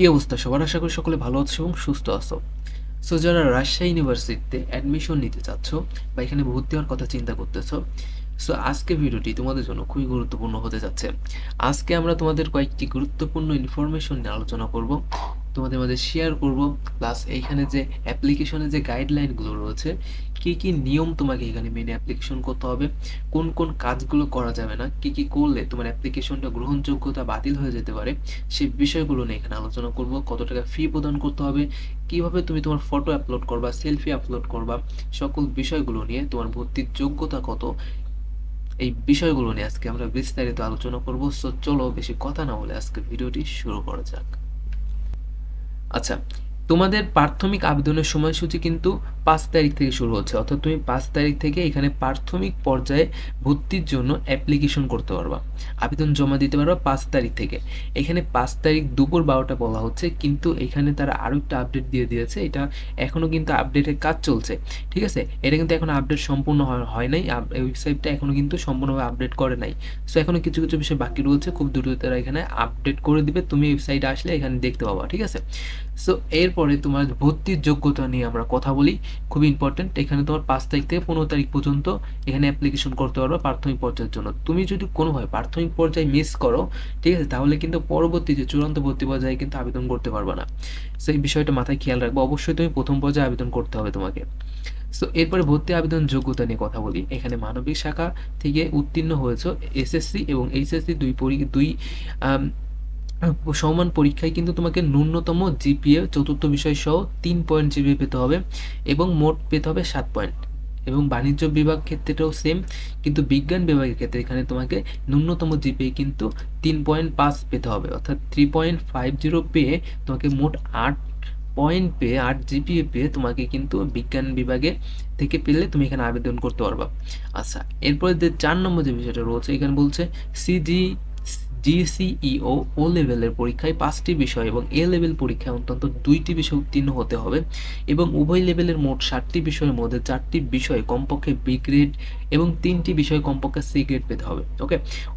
কি অবস্থা? সবার আশা করি সকলে ভালো আছো এবং সুস্থ আছো। সো যারা রাজশাহী ইউনিভার্সিটিতে অ্যাডমিশন নিতে চাচ্ছ বা এখানে ভর্তি হওয়ার কথা চিন্তা করতেছ, সো আজকে ভিডিওটি তোমাদের জন্য খুবই গুরুত্বপূর্ণ হতে যাচ্ছে। আজকে আমরা তোমাদের কয়েকটি গুরুত্বপূর্ণ ইনফরমেশন নিয়ে আলোচনা করব। তোমাদের মাঝে শেয়ার করব। প্লাস এইখানে যে অ্যাপ্লিকেশনের যে গাইডলাইনগুলো রয়েছে, কি কি নিয়ম তোমাকে এখানে মেনে অ্যাপ্লিকেশন করতে হবে, কোন কোন কাজগুলো করা যাবে না, কি কি করলে তোমার অ্যাপ্লিকেশনটা গ্রহণযোগ্যতা বাতিল হয়ে যেতে পারে সেই বিষয়গুলো নিয়ে এখানে আলোচনা করব, কত টাকা ফি প্রদান করতে হবে, কীভাবে তুমি তোমার ফটো আপলোড করবা সেলফি আপলোড করবা, সকল বিষয়গুলো নিয়ে তোমার ভর্তির যোগ্যতা কত, এই বিষয়গুলো নিয়ে আজকে আমরা বিস্তারিত আলোচনা করব। সো চলো বেশি কথা না বলে আজকে ভিডিওটি শুরু করা যাক। আচ্ছা। তোমাদের প্রাথমিক আবেদনের সময়সূচি কিন্তু পাঁচ তারিখ থেকে শুরু হচ্ছে। অর্থাৎ তুমি পাঁচ তারিখ থেকে এখানে প্রাথমিক পর্যায়ে ভর্তির জন্য অ্যাপ্লিকেশন করতে পারবা। আবেদন জমা দিতে পারবা পাঁচ তারিখ থেকে। এখানে পাঁচ তারিখ দুপুর বারোটা বলা হচ্ছে, কিন্তু এখানে তারা আরও একটা আপডেট দিয়ে দিয়েছে। এটা এখনও কিন্তু আপডেটের কাজ চলছে, ঠিক আছে? এটা কিন্তু এখন আপডেট সম্পূর্ণ হয়- নাই। ওয়েবসাইটটা এখনও কিন্তু সম্পূর্ণভাবে আপডেট করে নাই। সো এখনও কিছু কিছু বিষয় বাকি রয়েছে। খুব দ্রুত তারা এখানে আপডেট করে দিবে। তুমি ওয়েবসাইটে আসলে এখানে দেখতে পাবা, ঠিক আছে? সো এরপরে তোমার ভর্তির যোগ্যতা নিয়ে আমরা কথা বলি। খুবই ইম্পর্টেন্ট এখানে তোমার পাঁচ তারিখ থেকে পনেরো তারিখ পর্যন্ত এখানে অ্যাপ্লিকেশন করতে পারবে প্রাথমিক পর্যায়ের জন্য। তুমি যদি কোনোভাবে প্রাথমিক পর্যায়ে মিস করো, ঠিক আছে, তাহলে কিন্তু পরবর্তী যে চূড়ান্ত ভর্তি পর্যায়ে কিন্তু আবেদন করতে পারবে না। সো এই বিষয়টা মাথায় খেয়াল রাখব। অবশ্যই তুমি প্রথম পর্যায়ে আবেদন করতে হবে তোমাকে। সো এরপরে ভর্তি আবেদন যোগ্যতা নিয়ে কথা বলি। এখানে মানবিক শাখা থেকে উত্তীর্ণ হয়েছে এসএসসি এবং এইচএসসি দুই পরি দুই সমান পরীক্ষায় কিন্তু তোমাকে ন্যূনতম জিপিএ, চতুর্থ বিষয় সহ তিন পয়েন্ট জিপিএ পেতে হবে এবং মোট পেতে হবে সাত পয়েন্ট এবং বাণিজ্য বিভাগ ক্ষেত্রেটাও সেম কিন্তু বিজ্ঞান বিভাগের ক্ষেত্রে এখানে তোমাকে ন্যূনতম জিপিএ কিন্তু তিন পয়েন্ট পাঁচ পেতে হবে। অর্থাৎ থ্রি পয়েন্ট ফাইভ জিরো পেয়ে তোমাকে মোট আট পয়েন্ট পেয়ে, আট জিপিএ পেয়ে তোমাকে কিন্তু বিজ্ঞান বিভাগে থেকে পেলে তুমি এখানে আবেদন করতে পারবা। আচ্ছা এরপরে যে চার নম্বর যে বিষয়টা রয়েছে, এখানে বলছে সিজি জিসিইও ও লেভেলের পরীক্ষায় পাঁচটি বিষয় এবং এ লেভেল পরীক্ষায় অন্তত দুইটি বিষয় উত্তীর্ণ হতে হবে এবং উভয় লেভেলের মোট ষাটটি বিষয়ের মধ্যে চারটি বিষয় কমপক্ষে বি গ্রেড এবং তিনটি বিষয় কমপক্ষে সি গ্রেড পেতে হবে okay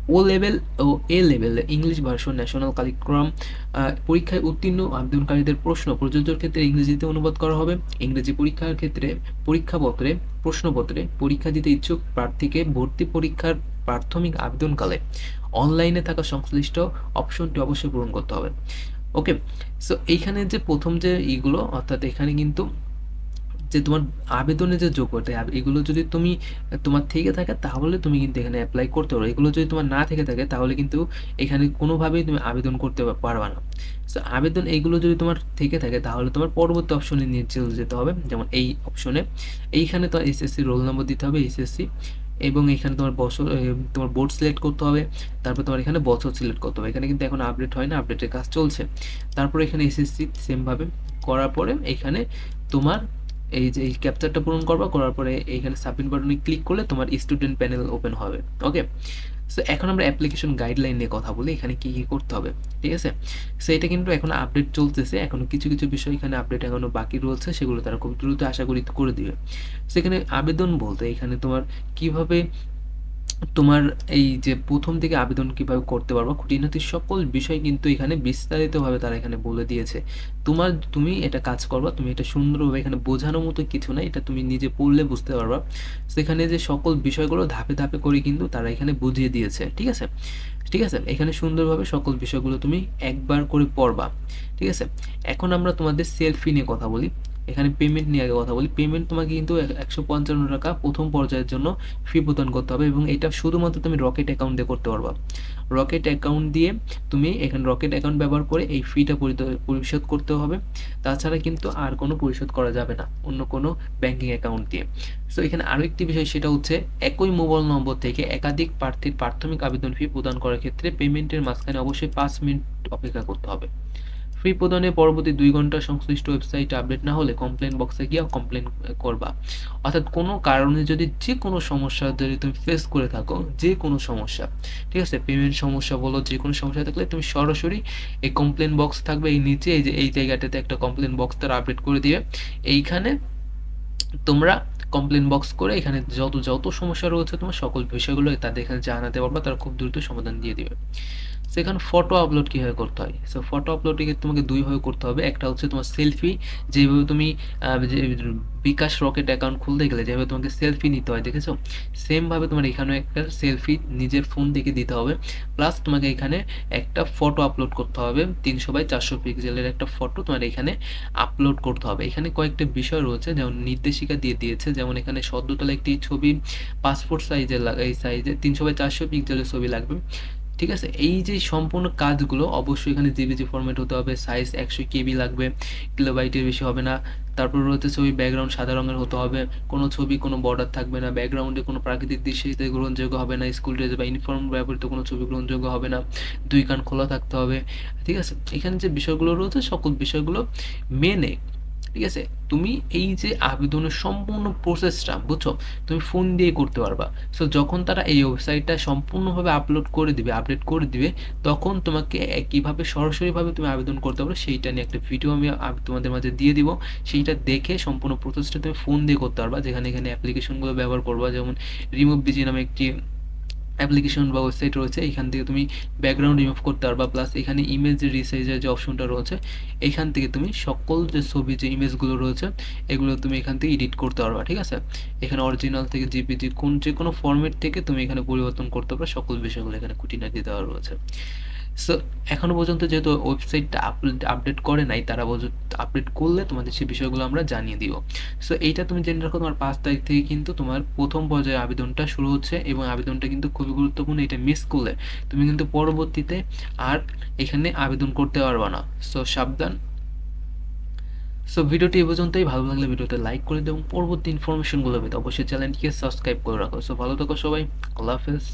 O level O A level English version national curriculum পরীক্ষায় উত্তীর্ণ আবেদনকারীদের প্রশ্ন প্রযোজ্যর ক্ষেত্রে ইংরেজিতে অনুবাদ করা হবে। ইংরেজি পরীক্ষার ক্ষেত্রে পরীক্ষাপত্রে, প্রশ্নপত্রে পরীক্ষা দিতে ইচ্ছুক প্রার্থীকে ভর্তি পরীক্ষার প্রাথমিক আবেদনকালে অনলাইনে থাকা সংশ্লিষ্ট অপশনটি অবশ্যই পূরণ করতে হবে। ওকে সো এইখানে যে প্রথম যে ইগুলো, অর্থাৎ এখানে কিন্তু যে তোমার আবেদনের যে যোগ্যতা এগুলো যদি তুমি তোমার থেকে থাকে, তাহলে তুমি কিন্তু এখানে অ্যাপ্লাই করতে পারো। এগুলো যদি তোমার না থেকে থাকে, তাহলে কিন্তু এখানে কোনোভাবেই তুমি আবেদন করতে পারবে না। সো আবেদন এইগুলো যদি তোমার থেকে থাকে, তাহলে তোমার পরবর্তী অপশনে নিয়ে চলে যেতে হবে, যেমন এই অপশনে এইখানে তো এসএসসি রোল নম্বর দিতে হবে এসএসসি এবং এখানে তোমার বছর তোমার বোর্ড সিলেক্ট করতে হবে, তারপর তোমার এখানে বছর সিলেক্ট করতে হবে। এখানে কিন্তু এখন আপডেট হয় না আপডেটের কাজ চলছে। তারপর এখানে এসএসসি সেমভাবে করার পরে এখানে তোমার এই যে, এই ক্যাপচারটা পূরণ করবা, করার পরে এইখানে সাবমিট বাটনে ক্লিক করলে তোমার স্টুডেন্ট প্যানেল ওপেন হবে ওকে সো এখন আমরা অ্যাপ্লিকেশন গাইডলাইন নিয়ে কথা বলি, এখানে কি কি করতে হবে, ঠিক আছে? সো এটা কিন্তু এখন আপডেট চলতেছে, এখনও কিছু কিছু বিষয় এখানে আপডেট এখনও বাকি রয়েছে, সেগুলো তারা খুব দ্রুত আশা করি করে দিবে। সেখানে আবেদন বলতে এখানে তোমার কীভাবে তোমার এই যে প্রথম থেকে আবেদন কীভাবে করতে পারবা খুঁটিনাটি সকল বিষয় কিন্তু এখানে বিস্তারিতভাবে তারা এখানে বলে দিয়েছে। তোমার, তুমি এটা কাজ করবা, তুমি এটা সুন্দরভাবে এখানে বোঝানোর মতো কিছু না এটা তুমি নিজে পড়লে বুঝতে পারবা। সেখানে যে সকল বিষয়গুলো ধাপে ধাপে করে কিন্তু তারা এখানে বুঝিয়ে দিয়েছে, ঠিক আছে? ঠিক আছে? এখানে সুন্দরভাবে সকল বিষয়গুলো তুমি একবার করে পড়বা, ঠিক আছে? এখন আমরা তোমাদের সেলফি নিয়ে কথা বলি। এখানে পেমেন্ট নিয়ে আগে কথা বলি। পেমেন্ট তোমাকে কিন্তু একশো পঞ্চান্ন টাকা প্রথম পর্যায়ের জন্য ফি প্রদান করতে হবে এবং এটা শুধুমাত্র তুমি রকেট অ্যাকাউন্ট দিয়ে করতে পারবা। রকেট অ্যাকাউন্ট দিয়ে তুমি এখানে রকেট অ্যাকাউন্ট ব্যবহার করে এই ফিটা পরিশোধ করতে হবে। তাছাড়া কিন্তু আর কোনো পরিশোধ করা যাবে না, অন্য কোনো ব্যাংকিং অ্যাকাউন্ট দিয়ে। সো এখানে আরও একটি বিষয় সেটা হচ্ছে একই মোবাইল নম্বর থেকে একাধিক প্রার্থীর প্রাথমিক আবেদন ফি প্রদান করার ক্ষেত্রে পেমেন্টের মাঝখানে অবশ্যই পাঁচ মিনিট অপেক্ষা করতে হবে। ফি প্রদানের পরবর্তী দুই ঘণ্টা সংশ্লিষ্ট ওয়েবসাইটে আপডেট না হলে কমপ্লেন বক্সে গিয়ে কমপ্লেন করবা। অর্থাৎ কোনো কারণে যদি যে কোনো সমস্যা যদি তুমি ফেস করে থাকো যে কোনো সমস্যা, ঠিক আছে? পেমেন্ট সমস্যা বলো যে কোনো সমস্যা থাকলে তুমি সরাসরি এই কমপ্লেন বক্স থাকবে, এই নিচে এই যে, এই জায়গাটাতে একটা কমপ্লেন বক্স তারা আপডেট করে দিবে। এইখানে তোমরা কমপ্লেন বক্স করে এখানে যত যত সমস্যা রয়েছে তোমার সকল বিষয়গুলো তাদের এখানে জানাতে পারবা, তারা খুব দ্রুত সমাধান দিয়ে দিবে। সেখানে ফটো আপলোড কীভাবে করতে হয়? সো ফটো আপলোডটিকে তোমাকে দুইভাবে করতে হবে। একটা হচ্ছে তোমার সেলফি যেভাবে তুমি যে বিকাশ রকেট অ্যাকাউন্ট খুলতে গেলে যেভাবে তোমাকে সেলফি নিতে হয়, দেখেছ? সেমভাবে তোমার এখানেও একটা সেলফি নিজের ফোন থেকে দিতে হবে। প্লাস তোমাকে এখানে একটা ফটো আপলোড করতে হবে। তিনশো বাই চারশো পিক্সেলের একটা ফটো তোমার এখানে আপলোড করতে হবে। এখানে কয়েকটা বিষয় রয়েছে, যেমন নির্দেশিকা দিয়ে দিয়েছে। যেমন এখানে সদ্যতলা একটি ছবি পাসপোর্ট সাইজের এই সাইজে তিনশো বাই চারশো পিক্সেলের ছবি লাগবে। ঠিক আছে? এই যে সম্পূর্ণ কাজগুলো অবশ্যই এখানে জিবিজি ফরম্যাট হতে হবে সাইজ একশো কেবি লাগবে কিলোবাইটের বেশি হবে না। তারপর রয়েছে ছবি ব্যাকগ্রাউন্ড সাদা রঙের হতে হবে, কোনো ছবি, কোনো বর্ডার থাকবে না। ব্যাকগ্রাউন্ডে কোনো প্রাকৃতিক দৃশ্যতে গ্রহণযোগ্য হবে না স্কুল ড্রেস বা ইউনিফর্ম ব্যবহৃত কোনো ছবি গ্রহণযোগ্য হবে না। দুই কান খোলা থাকতে হবে, ঠিক আছে? এখানে যে বিষয়গুলো রয়েছে, সকল বিষয়গুলো মেনে ঠিক আছে? তুমি এই যে আবেদনের সম্পূর্ণ প্রসেসটা বুঝছ? তুমি ফোন দিয়ে করতে পারবা। সো যখন তারা এই ওয়েবসাইটটা সম্পূর্ণভাবে আপলোড করে দিবে আপডেট করে দিবে, তখন তোমাকে কীভাবে সরাসরিভাবে তুমি আবেদন করতে পারো, সেইটা নিয়ে একটা ভিডিও আমি তোমাদের মাঝে দিয়ে দিব। সেইটা দেখে সম্পূর্ণ প্রসেসটা তুমি ফোন দিয়ে করতে পারবা, যেখানে এখানে অ্যাপ্লিকেশনগুলো ব্যবহার করবা, যেমন রিমুভ বিজি নামে একটি অ্যাপ্লিকেশন বা ওয়েবসাইট রয়েছে, এখান থেকে তুমি ব্যাকগ্রাউন্ড রিমুভ করতে পারবা প্লাস এখানে ইমেজ রিসাইজের যে অপশনটা রয়েছে, এখান থেকে তুমি সকল যে ছবি, যে ইমেজগুলো রয়েছে, এগুলো তুমি এখান থেকে এডিট করতে পারবা, ঠিক আছে? এখানে অরিজিনাল থেকে জিপিজি কোন যে কোনো ফর্মেট থেকে তুমি এখানে পরিবর্তন করতে পারো সকল বিষয়গুলো এখানে খুঁটিনাটি দেওয়া রয়েছে। সো এখনও পর্যন্ত যেহেতু ওয়েবসাইটটা আপডেট করে নাই, তারা আপডেট করলে তোমাদের সেই বিষয়গুলো আমরা জানিয়ে দিব। সো এইটা তুমি জেনে রাখো তোমার পাঁচ তারিখ থেকে কিন্তু তোমার প্রথম পর্যায়ে আবেদনটা শুরু হচ্ছে এবং আবেদনটা কিন্তু খুবই গুরুত্বপূর্ণ, এটা মিস করলে তুমি কিন্তু পরবর্তীতে আর এখানে আবেদন করতে পারবে না। সো সাবধান। সো ভিডিওটি এ পর্যন্তই। ভালো লাগলে ভিডিওতে লাইক করে দেবো পরবর্তী ইনফরমেশনগুলো পেতে অবশ্যই চ্যানেলটিকে সাবস্ক্রাইব করে রাখো। সো ভালো থাকো সবাই। আল্লাহ হাফেজ।